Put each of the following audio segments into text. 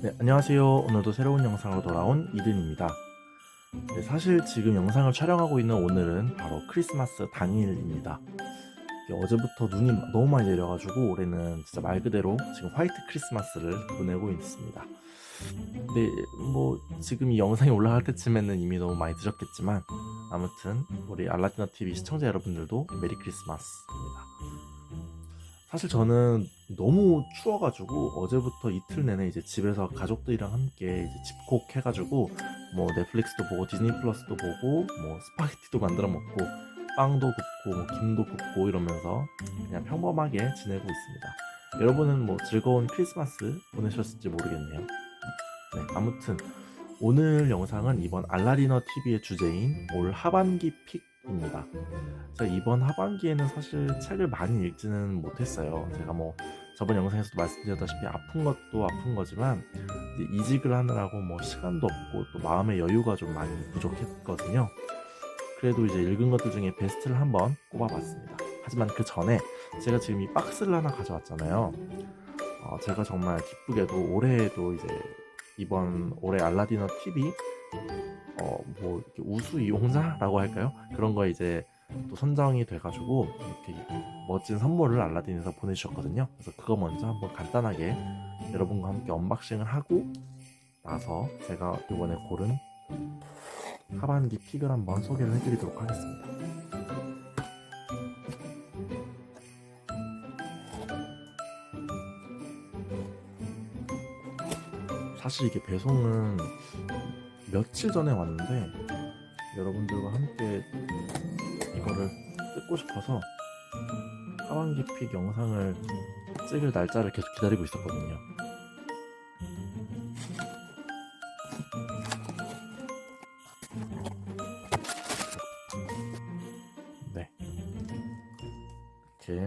네, 안녕하세요. 오늘도 새로운 영상으로 돌아온 이든입니다. 네, 사실 지금 영상을 촬영하고 있는 오늘은 바로 크리스마스 당일입니다. 어제부터 눈이 너무 많이 내려가지고 올해는 진짜 말 그대로 지금 화이트 크리스마스를 보내고 있습니다. 근데 뭐 지금 이 영상이 올라갈 때쯤에는 이미 너무 많이 늦었겠지만 아무튼 우리 알라디나 TV 시청자 여러분들도 메리 크리스마스입니다. 사실 저는 너무 추워가지고 어제부터 이틀 내내 이제 집에서 가족들이랑 함께 이제 집콕 해가지고 뭐 넷플릭스도 보고 디즈니 플러스도 보고 뭐 스파게티도 만들어 먹고 빵도 굽고 뭐 김도 굽고 이러면서 그냥 평범하게 지내고 있습니다. 여러분은 뭐 즐거운 크리스마스 보내셨을지 모르겠네요. 네, 아무튼 오늘 영상은 이번 알라리너 TV의 주제인 올 하반기 픽 입니다. 제가 이번 하반기에는 사실 책을 많이 읽지는 못했어요. 제가 뭐 저번 영상에서도 말씀드렸다시피 아픈 것도 아픈 거지만 이직을 하느라고 뭐 시간도 없고 또 마음의 여유가 좀 많이 부족했거든요. 그래도 이제 읽은 것들 중에 베스트를 한번 꼽아봤습니다. 하지만 그 전에 제가 지금 이 박스를 하나 가져왔잖아요. 어, 제가 정말 기쁘게도 올해에도 이제 이번 올해 알라디너 TV 어 뭐 우수 이용자라고 할까요? 그런 거 이제 또 선정이 돼가지고 이렇게 멋진 선물을 알라딘에서 보내주셨거든요. 그래서 그거 먼저 한번 간단하게 여러분과 함께 언박싱을 하고 나서 제가 이번에 고른 하반기 픽을 한번 소개를 해드리도록 하겠습니다. 사실 이게 배송은 며칠 전에 왔는데 여러분들과 함께 이거를 뜯고 싶어서 하반기 픽 영상을 찍을 날짜를 계속 기다리고 있었거든요. 네. 이렇게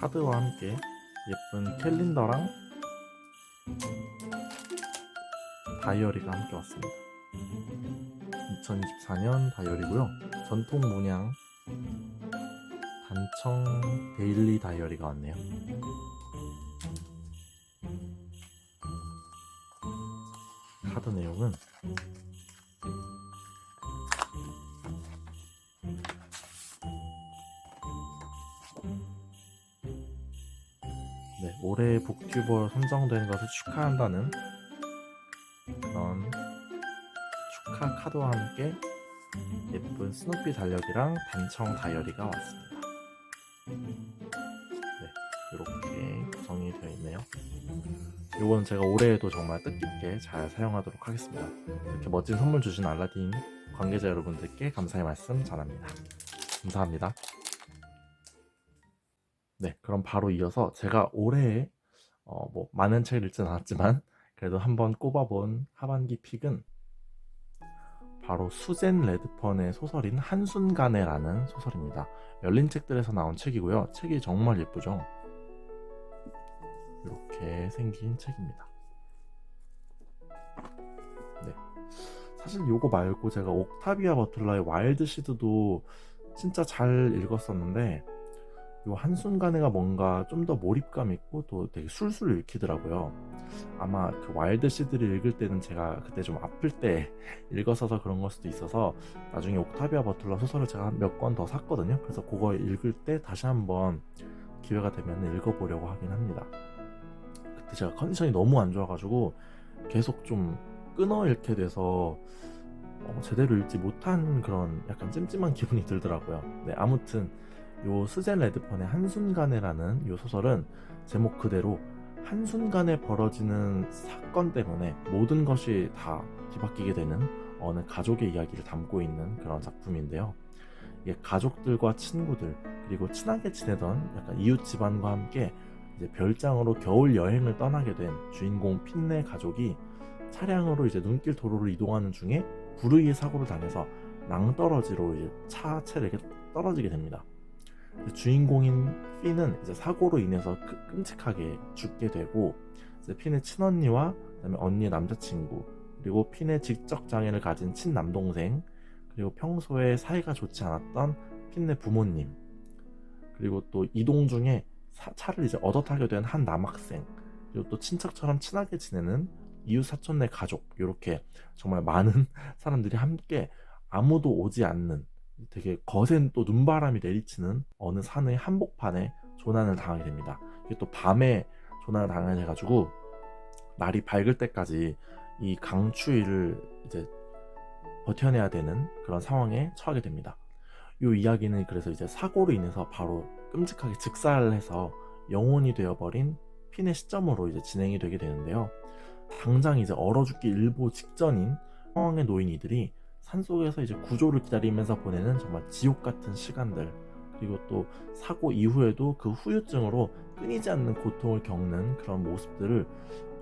카드와 함께 예쁜 캘린더랑 다이어리가 함께 왔습니다. 2024년 다이어리고요. 전통 문양 단청 데일리 다이어리가 왔네요. 카드 내용은 올해 북튜버 선정된 것을 축하한다는 그런 축하 카드와 함께 예쁜 스누피 달력이랑 단청 다이어리가 왔습니다. 네, 이렇게 구성이 되어 있네요. 이건 제가 올해에도 정말 뜻깊게 잘 사용하도록 하겠습니다. 이렇게 멋진 선물 주신 알라딘 관계자 여러분들께 감사의 말씀 전합니다. 감사합니다. 네, 그럼 바로 이어서 제가 올해 어, 뭐 많은 책을 읽진 않았지만 그래도 한번 꼽아본 하반기 픽은 바로 수젠 레드펀의 소설인 한순간에라는 소설입니다. 열린 책들에서 나온 책이고요. 책이 정말 예쁘죠. 이렇게 생긴 책입니다. 네, 사실 요거 말고 제가 옥타비아 버틀러의 와일드 시드도 진짜 잘 읽었었는데 요 한순간에가 뭔가 좀 더 몰입감 있고 또 되게 술술 읽히더라고요. 아마 그 와일드 시드를 읽을 때는 제가 그때 좀 아플 때 읽었어서 그런 걸 수도 있어서 나중에 옥타비아 버틀러 소설을 제가 몇 권 더 샀거든요. 그래서 그거 읽을 때 다시 한번 기회가 되면 읽어보려고 하긴 합니다. 그때 제가 컨디션이 너무 안 좋아가지고 계속 좀 끊어 읽게 돼서 어, 제대로 읽지 못한 그런 약간 찜찜한 기분이 들더라고요. 네, 아무튼 요 스젠 레드펀의 한순간에라는 요 소설은 제목 그대로 한순간에 벌어지는 사건 때문에 모든 것이 다 뒤바뀌게 되는 어느 가족의 이야기를 담고 있는 그런 작품인데요. 이게 가족들과 친구들 그리고 친하게 지내던 약간 이웃 집안과 함께 이제 별장으로 겨울 여행을 떠나게 된 주인공 핀네 가족이 차량으로 이제 눈길 도로를 이동하는 중에 불의의 사고를 당해서 낭떠러지로 이제 차체를 이렇게 떨어지게 됩니다. 주인공인 핀은 이제 사고로 인해서 그 끔찍하게 죽게 되고 핀의 친언니와 그다음에 언니의 남자친구 그리고 핀의 지적 장애를 가진 친남동생 그리고 평소에 사이가 좋지 않았던 핀의 부모님 그리고 또 이동 중에 사- 차를 이제 얻어 타게 된 한 남학생 그리고 또 친척처럼 친하게 지내는 이웃 사촌네 가족 이렇게 정말 많은 사람들이 함께 아무도 오지 않는 되게 거센 또 눈바람이 내리치는 어느 산의 한복판에 조난을 당하게 됩니다. 이게 또 밤에 조난을 당하게 돼가지고 날이 밝을 때까지 이 강추위를 이제 버텨내야 되는 그런 상황에 처하게 됩니다. 이 이야기는 그래서 이제 사고로 인해서 바로 끔찍하게 즉사를 해서 영혼이 되어버린 핀의 시점으로 이제 진행이 되게 되는데요. 당장 이제 얼어 죽기 일보 직전인 상황에 놓인 이들이 산속에서 이제 구조를 기다리면서 보내는 정말 지옥 같은 시간들 그리고 또 사고 이후에도 그 후유증으로 끊이지 않는 고통을 겪는 그런 모습들을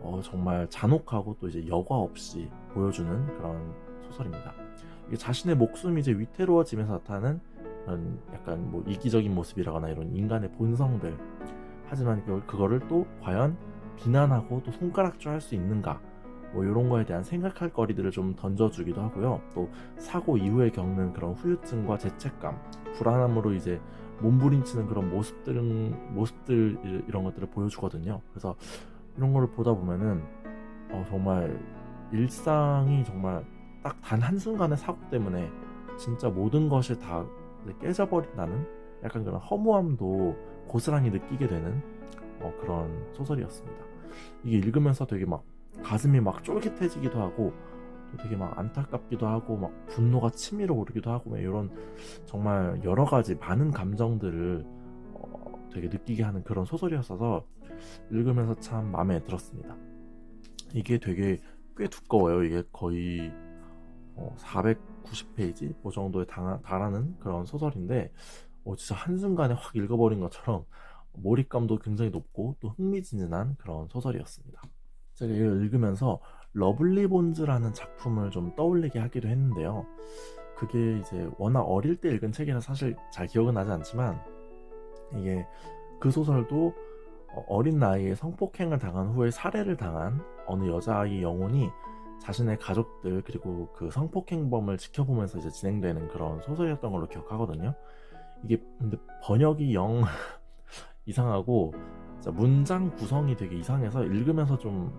어, 정말 잔혹하고 또 이제 여과 없이 보여주는 그런 소설입니다. 자신의 목숨이 이제 위태로워지면서 나타나는 그런 약간 뭐 이기적인 모습이라거나 이런 인간의 본성들 하지만 그, 그거를 또 과연 비난하고 또 손가락질 할 수 있는가 뭐 이런 거에 대한 생각할 거리들을 좀 던져주기도 하고요. 또 사고 이후에 겪는 그런 후유증과 죄책감, 불안함으로 이제 몸부림치는 그런 모습들 이- 이런 것들을 보여주거든요. 그래서 이런 거를 보다 보면은 어, 정말 일상이 정말 딱 단 한 순간의 사고 때문에 진짜 모든 것이 다 깨져버린다는 약간 그런 허무함도 고스란히 느끼게 되는 어, 그런 소설이었습니다. 이게 읽으면서 되게 막 가슴이 막 쫄깃해지기도 하고 또 되게 막 안타깝기도 하고 막 분노가 치밀어 오르기도 하고 막 이런 정말 여러 가지 많은 감정들을 어, 되게 느끼게 하는 그런 소설이었어서 읽으면서 참 마음에 들었습니다. 이게 되게 꽤 두꺼워요. 이게 거의 490페이지 그 정도에 달- 달하는 그런 소설인데 어, 진짜 한순간에 확 읽어버린 것처럼 몰입감도 굉장히 높고 또 흥미진진한 그런 소설이었습니다. 제가 이걸 읽으면서 러블리 본즈라는 작품을 좀 떠올리게 하기도 했는데요. 그게 이제 워낙 어릴 때 읽은 책이라 사실 잘 기억은 나지 않지만 이게 그 소설도 어, 어린 나이에 성폭행을 당한 후에 살해를 당한 어느 여자아이 영혼이 자신의 가족들 그리고 그 성폭행범을 지켜보면서 이제 진행되는 그런 소설이었던 걸로 기억하거든요. 이게 근데 번역이 영 이상하고 문장 구성이 되게 이상해서 읽으면서 좀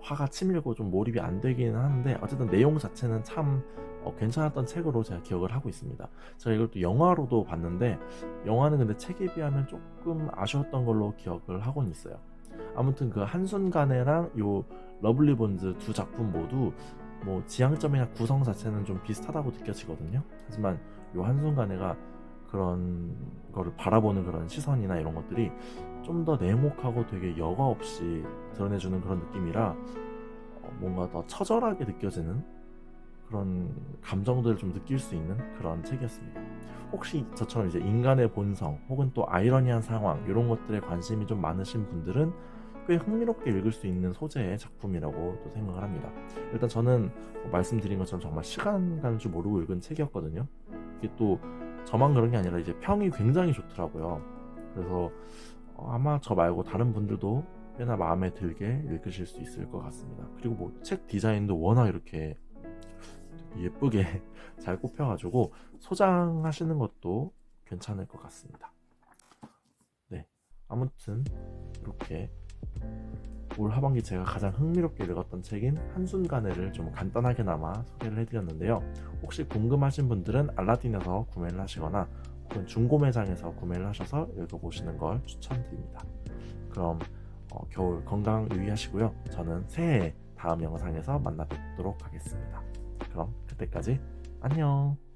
화가 치밀고 좀 몰입이 안 되기는 하는데 어쨌든 내용 자체는 참 어, 괜찮았던 책으로 제가 기억을 하고 있습니다. 제가 이걸 또 영화로도 봤는데 영화는 근데 책에 비하면 조금 아쉬웠던 걸로 기억을 하고는 있어요. 아무튼 그 한순간에랑 요 러블리 본즈 두 작품 모두 뭐 지향점이나 구성 자체는 좀 비슷하다고 느껴지거든요. 하지만 요 한순간에가 그런 거를 바라보는 그런 시선이나 이런 것들이 좀 더 냉혹하고 되게 여과 없이 드러내주는 그런 느낌이라 어, 뭔가 더 처절하게 느껴지는 그런 감정들을 좀 느낄 수 있는 그런 책이었습니다. 혹시 저처럼 이제 인간의 본성 혹은 또 아이러니한 상황 이런 것들에 관심이 좀 많으신 분들은 꽤 흥미롭게 읽을 수 있는 소재의 작품이라고 또 생각을 합니다. 일단 저는 뭐 말씀드린 것처럼 정말 시간 가는 줄 모르고 읽은 책이었거든요. 이게 또 저만 그런 게 아니라 이제 평이 굉장히 좋더라고요. 그래서 어, 아마 저 말고 다른 분들도 꽤나 마음에 들게 읽으실 수 있을 것 같습니다. 그리고 뭐 책 디자인도 워낙 이렇게 예쁘게 잘 꼽혀가지고 소장하시는 것도 괜찮을 것 같습니다. 네, 아무튼 이렇게 올 하반기 제가 가장 흥미롭게 읽었던 책인 한순간에를 좀 간단하게나마 소개를 해드렸는데요. 혹시 궁금하신 분들은 알라딘에서 구매를 하시거나 혹은 중고 매장에서 구매를 하셔서 읽어보시는 걸 추천드립니다. 그럼 어, 겨울 건강 유의하시고요. 저는 새해 다음 영상에서 만나 뵙도록 하겠습니다. 그럼 그때까지 안녕.